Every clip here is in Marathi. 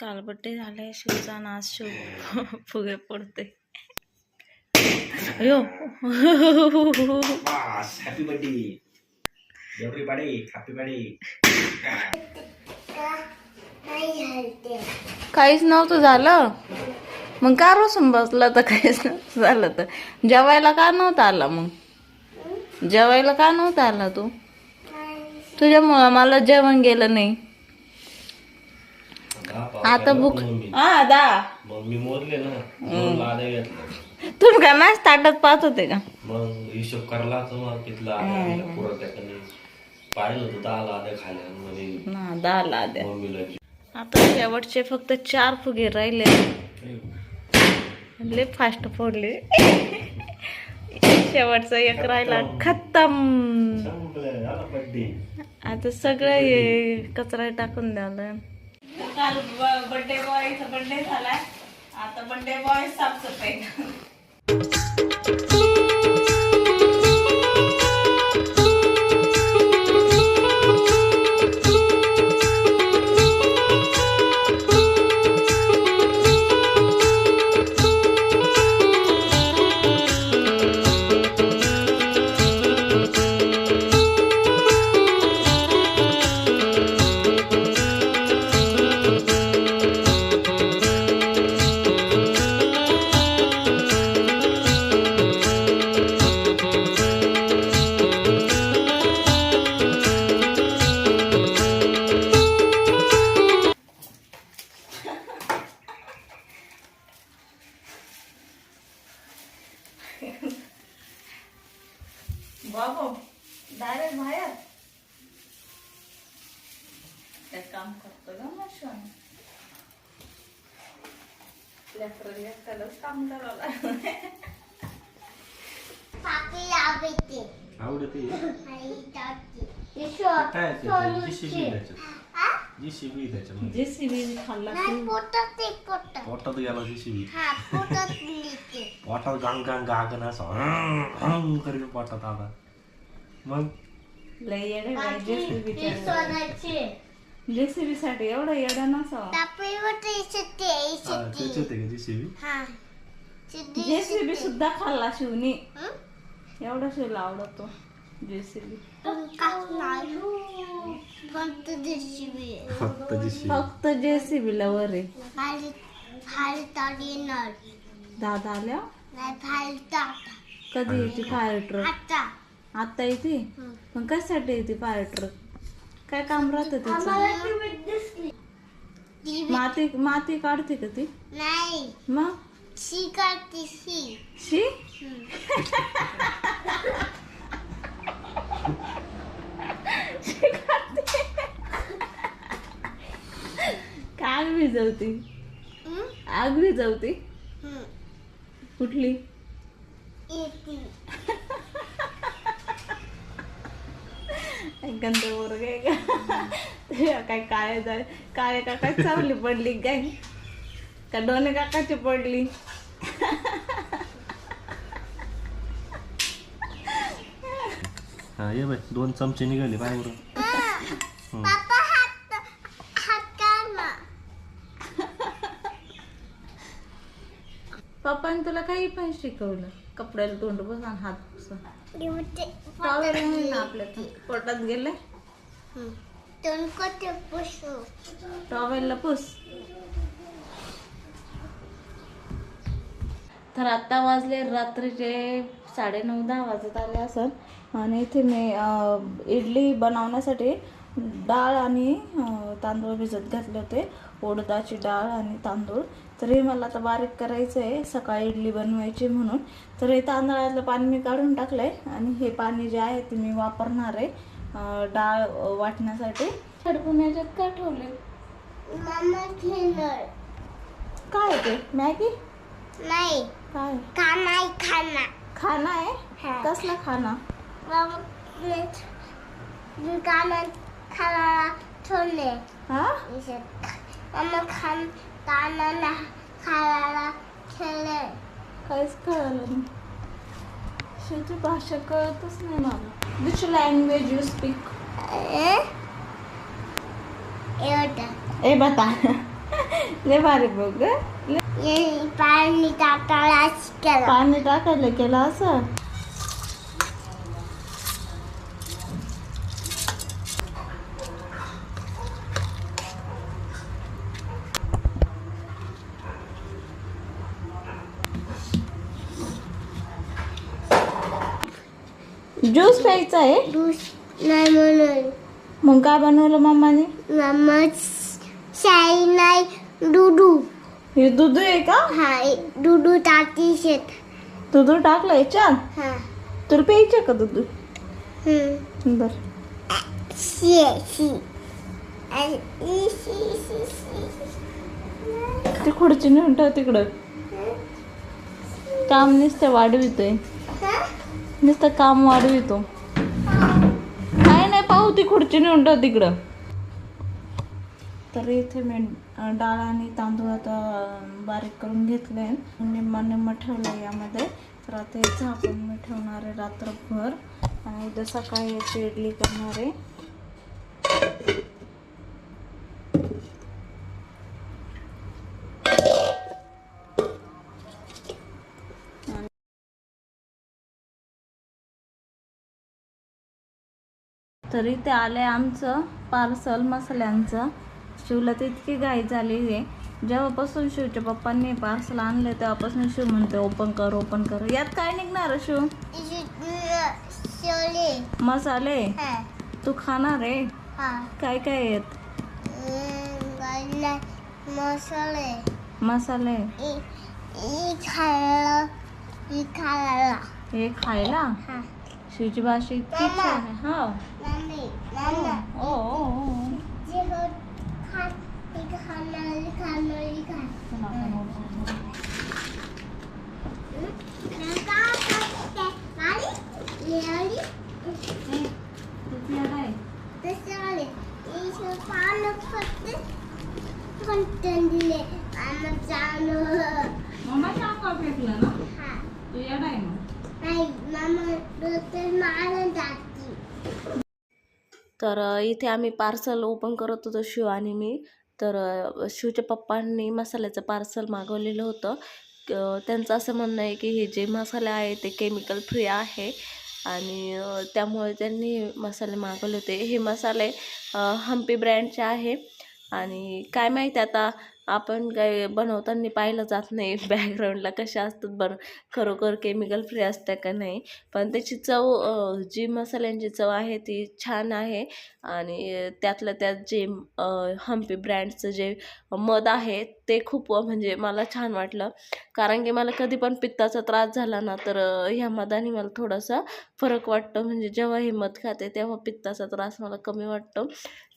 काल बड्डे झालाय शिवचा आज शिव फुगे पडते अयो. birthday. Everybody, happy birthday. काहीच नव्हतं झालं. मग का रोसून बसला तर काहीच नव्हतं झालं तर? जेवायला का नव्हता आला मग? जेवायला का नव्हता आला तू? तुझ्यामुळं मला जेवण गेलं नाही. आता भूक हा दा. मग मी मोजले ना दोन तुम्ही काय माझ्या ताटात पाहत होते का? मग हिशोब करला तर मग किती लाद्या पुरं त्याच्याने पाहिलं होतं दहा लाद्या खाल्या ना दहा लाद्या. मम्मीला आता शेवटचे फक्त चार फुगे राहिले. लय फास्ट फोडले. शेवटचा एक राहिला खत्तम. आता सगळं हे कचरा टाकून द्यावं काल बर्थडे बॉयचा बर्थडे झालाय. आता बर्थडे बॉय साफसफाई आवडते? Yeshua, काय जीसीबी त्याच्यात जीसीबी त्याच्यामध्ये जेसीबी खाल्ला नाही पोटात ते पोटात. पोटात गेला जीसीबी हा पोटात लिहिते पोटात गांग गांग गागन असं हं, हं करीत पोटात आता. मग? लय येडे जेसीबी ते सोनाचे जेसीबी साठी एवढा येडा नसावा. टापीवर ते इथे हा, इथे त्याच्यात आहे का जीसीबी हा. सिद्धी जेसीबी. सुद्धा खाल्ला शिवनी. हं? एवढा शिवला आवडतो जेसीबी. फक्त देशी फक्त जीसीबी. फक्त जेसीबी. ला वर आहे. दादा आल्या? नाही खाली ताट कधी येते फायर ट्रक? आता. आता येते. पण कशासाठी येते फायर ट्रक? काय काम राहतं त्याचं? माती माती काढते का ती? नाही मग शी काढते शी शी काय आग भिजवती. हं? आग भिजवती हं. कुठली गंध वर्ग आहे का? काय काळे जाय काळे काका चावली पडली काय का दोन्ही काकाची पडली? हा ये बाय दोन चमचे निघाले बाय बरं पापा हात हात काढ ना. पप्पाने तुला काही पण शिकवलं. कपड्याला तोंड बसा हात बसा. लिहते टॉवेल आहे ना आपल्या पोटात गेले दोन कोटे पुसू? टॉवेलला पुस. तर आता वाजले रात्रीचे साडेनऊ दहा वाजत आले असत आणि इथे मी इडली बनवण्यासाठी डाळ आणि तांदूळ भिजत घातले होते. उडदाची डाळ आणि तांदूळ. तर हे मला आता बारीक करायचं आहे सकाळी इडली बनवायची म्हणून. तर हे तांदळातलं पाणी मी काढून टाकलं आहे आणि हे पाणी जे आहे ते मी वापरणार आहे डाळ वाटण्यासाठी. हेडफोन याच्यात का ठेवले? काय ते? मॅगी? नाही. काय? का नाही खाना. खाना आहे? हा. कसला खाना? मग दुकानात खायला ठेवले. हा? मम्मा खान कानाला खायला ठेवले. काहीच कळलं नाही. शेवटी भाषा कळतच नाही मला. विच लँग्वेज यू स्पीक एवढं. ए बता. लय भारी बघ ग. हे पाणी टाकायला शिकलं पाणी टाकायला केलं असं? ज्यूस प्यायचा आहे? नाही म्हणून. मग काय बनवलं मम्माने? मम्मा शाई नाही दुडू हे दूध आहे का? हा दुडू टाकी शेत दूध टाकलं याच्यात? हा. तुला प्यायचं का दूध? हम्म. बर. शी शी. आणि शी शी शी ती खुर्ची नेऊन ठेव तिकडं. काम नुसतं वाढवितोय. हा? नुसतं काम वाढवितो. नाही नाही पाहू ती खुर्ची नेऊन ठेव तिकडं. तर इथे मी डाळ आणि तांदूळ आता बारीक करून घेतले निम्मा निम्मा ठेवलं यामध्ये. तर आता हे झाकून मी ठेवणार आहे रात्रभर. आणि उद्या सकाळी याची इडली करणार आहे. तरी ते आले आमचं पार्सल मसाल्यांचं. शिवला तर इतकी घाई झाली आहे. जेव्हापासून शिवच्या पप्पांनी पार्सल आणले तेव्हापासून शिव म्हणते ओपन कर ओपन कर. यात काय निघणार शिव? मसाले? हा तू खाणार आहे? हा काय काय आहेत? मसाले. मसाले. खायला खायला हे खायला? हा शिवची भाषा इतकी. छान आहे. हा. Mummy mamma. ओ, तर इथे आम्ही पार्सल ओपन करत होतो शिव आणि मी. तर शिवच्या पप्पांनी मसाल्याचं पार्सल मागवलेलं होतं. त्यांचं असं म्हणणं आहे की हे जे मसाले आहे ते केमिकल फ्री आहे आणि त्यामुळे त्यांनी मसाले मागवले होते. हे मसाले हम्पी ब्रँडचे आहे आणि काय माहिती आता आपण काय बनवताना पाहिलं जात नाही. बॅकग्राऊंडला कशा असतात बन खरोखर केमिकल फ्री असतं का नाही. पण त्याची चव जी मसाल्यांची चव आहे ती छान आहे. आणि त्यातलं त्यात जे हम्पी ब्रँडचं जे मध आहे ते खूप म्हणजे मला छान वाटलं. कारण की मला कधी पण पित्ताचा त्रास झाला ना तर ह्या मधाने मला थोडासा फरक वाटतो. म्हणजे जेव्हा हे मध खाते तेव्हा पित्ताचा त्रास मला कमी वाटतो.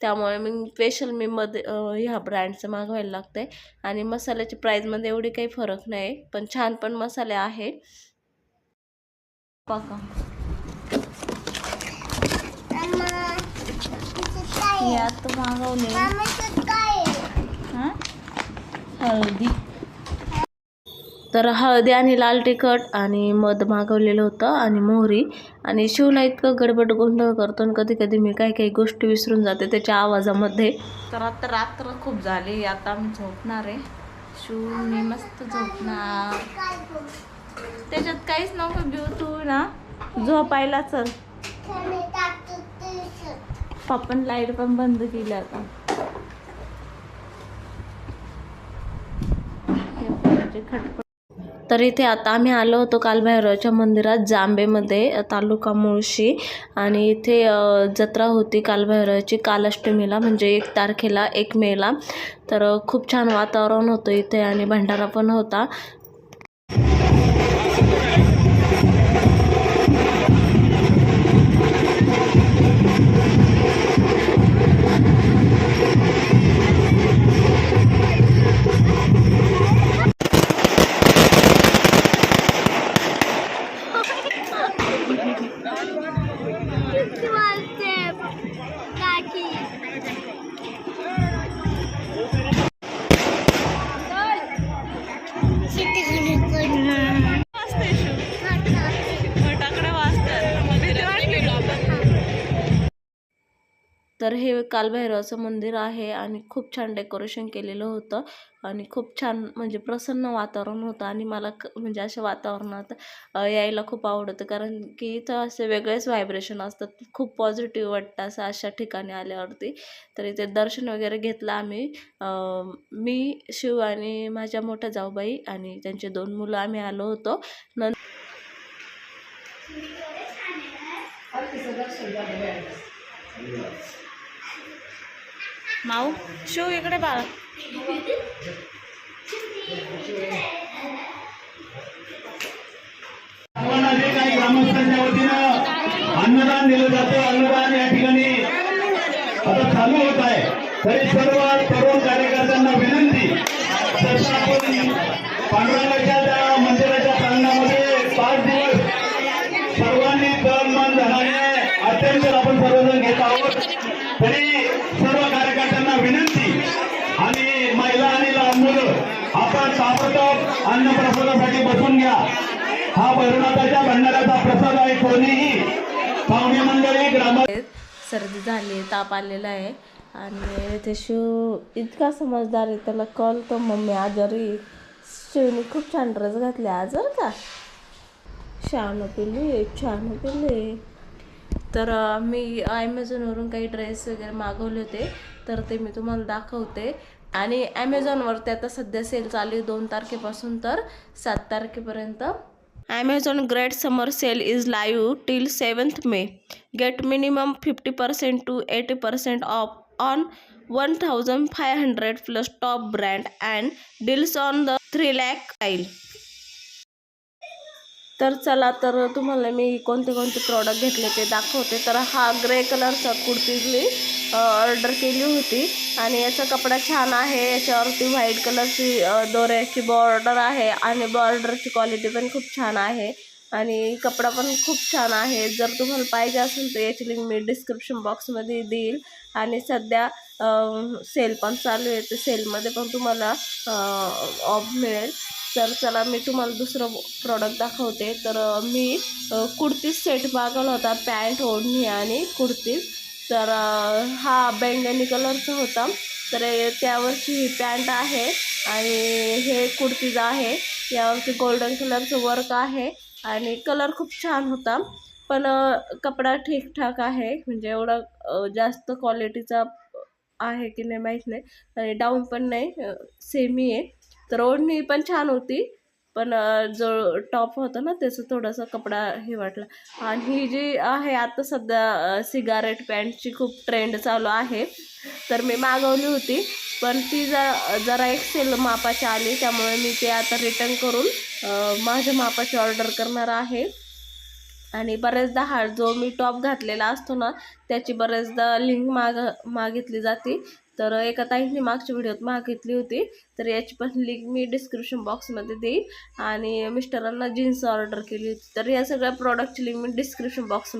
त्यामुळे मी स्पेशल मी मध ह्या ब्रँडचं मागवायला लागते. आणि मसाल्याच्या प्राईजमध्ये एवढी काही फरक नाही पण छान पण मसाले आहे. पाका मामा इथे काय हे आता मागवले हळदी. तर हळदी आणि लाल तिखट आणि मध मागवलेलं होतं आणि मोहरी. आणि शिवला इतकं गडबड गोंधळ करतो आणि कधी कधी मी काही काही गोष्टी विसरून जाते त्याच्या आवाजामध्ये. तर आता रात्र खूप झाली आता आम्ही झोपणार आहे. शिव मी मस्त झोपणार. त्याच्यात काहीच नको घेऊ तू ना. झोपायला चल. पप्पन लाइट पण बंद केली आता. खटपट. तर इथे आता आम्ही आलो होतो कालभैरवाच्या मंदिरात जांबेमध्ये तालुका मुळशी. आणि इथे जत्रा होती कालभैरवाची कालाष्टमीला म्हणजे एक तारखेला एक मेला. तर खूप छान वातावरण होतं इथे आणि भंडारा पण होता. तर हे कालभैरवाचं मंदिर आहे आणि खूप छान डेकोरेशन केलेलं होतं आणि खूप छान म्हणजे प्रसन्न वातावरण होतं आणि मला म्हणजे अशा वातावरणात यायला खूप आवडतं. कारण की इथं असे वेगळेच व्हायब्रेशन असतात. खूप पॉझिटिव्ह वाटतं असं अशा ठिकाणी आल्यावरती. तर इथे दर्शन वगैरे घेतलं आम्ही. मी शिव आणि माझ्या मोठ्या जाऊबाई आणि त्यांचे दोन मुलं आम्ही आलो होतो. नं माऊ शिव इकडे बाळ. ग्रामस्थांच्या वतीनं अन्नदान दिलं जातं. अन्नदान या ठिकाणी आता चालू होत आहे. तरी सर्व तरुण कार्यकर्त्यांना विनंती जसं आपण पांडुरंगाच्या त्या मंदिराच्या प्रांगणामध्ये पाच दिवस सर्वांनी तन मन धनाने अत्यंत आपण सर्वजण घेत आहोत. तरी सर्व कार्यकर्त्यांना विनंती आणि महिला आणि लहान मुलं आपण ताबडतोब अन्नप्रसादासाठी बसून घ्या. हा भैरवनाथाच्या भंडाऱ्याचा प्रसाद आहे कोणीही पाहुणे मंडळी ग्राम सर्दी झाली ताप आलेला आहे. आणि ते शिव इतका समजदार आहे त्याला कळतो मम्मी आजारी शिवने खूप छान ड्रेस घातले आज का? छान पिली छान पिली तर मी ॲमेझॉनवरून काही ड्रेस वगैरे मागवले होते तर ते मी तुम्हाला दाखवते. आणि ॲमेझॉनवरती आता सध्या सेल चालू आहे दोन तारखेपासून तर सात तारखेपर्यंत. Amazon great summer sale is live till seventh May get minimum fifty percent to eighty percent off on one thousand five hundred plus top brand and deals on the three lakh style तर चला तर तुम्हाला मी कोणते कोणते प्रॉडक्ट घेतले ते दाखवते. तर हा ग्रे कलरचा कुर्ती मी ऑर्डर केली होती. आणि याचा कपडा छान आहे. याच्यावरती व्हाईट कलरची दोऱ्याची बॉर्डर आहे. आणि बॉर्डरची क्वालिटी पण खूप छान आहे. आणि कपडा पण खूप छान आहे. जर तुम्हाला पाहिजे असेल तर याची लिंक मी डिस्क्रिप्शन बॉक्समध्ये देईल. आणि सध्या सेल पण चालू आहे. तर सेलमध्ये पण तुम्हाला ऑफ मिळेल. तर चला मी तुम्हाला दुसरं प्रॉडक्ट दाखवते. तर मी कुर्तीज सेट मागवला होता. पॅन्ट ओढणी आणि कुर्तीज तर हा बैंगनी कलरचा होता. तर त्यावरची ही पॅन्ट आहे आणि हे कुर्तीज आहे. यावरती गोल्डन कलरचं वर्क आहे आणि कलर खूप छान होता. पण कपडा ठीकठाक आहे. म्हणजे एवढा जास्त क्वालिटीचा आहे की नाही माहीत नाही. आणि डाऊन पण नाही सेमी आहे. तर ओढणी पण छान होती. पण जो टॉप होता ना त्याचं थोडासा कपडा हे वाटला. आणि ही जी आहे आता सध्या सिगारेट पॅन्टची खूप ट्रेंड चालू आहे. तर मी मागवली होती. पण ती जरा जरा एक्सेल मापाची आली. त्यामुळे मी ते आता रिटर्न करून माझ्या मापाची ऑर्डर करणार आहे. आणि बऱ्याचदा हा जो मी टॉप घातलेला असतो ना त्याची बऱ्याचदा लिंक माग मागितली जाते. तर एका ताईंनी मागच्या व्हिडिओत मागितली होती. तर याची पण लिंक मी डिस्क्रिप्शन बॉक्समध्ये देईन. आणि मिस्टरांना जीन्स ऑर्डर केली होती. तर या सगळ्या प्रॉडक्टची लिंक मी डिस्क्रिप्शन बॉक्समध्ये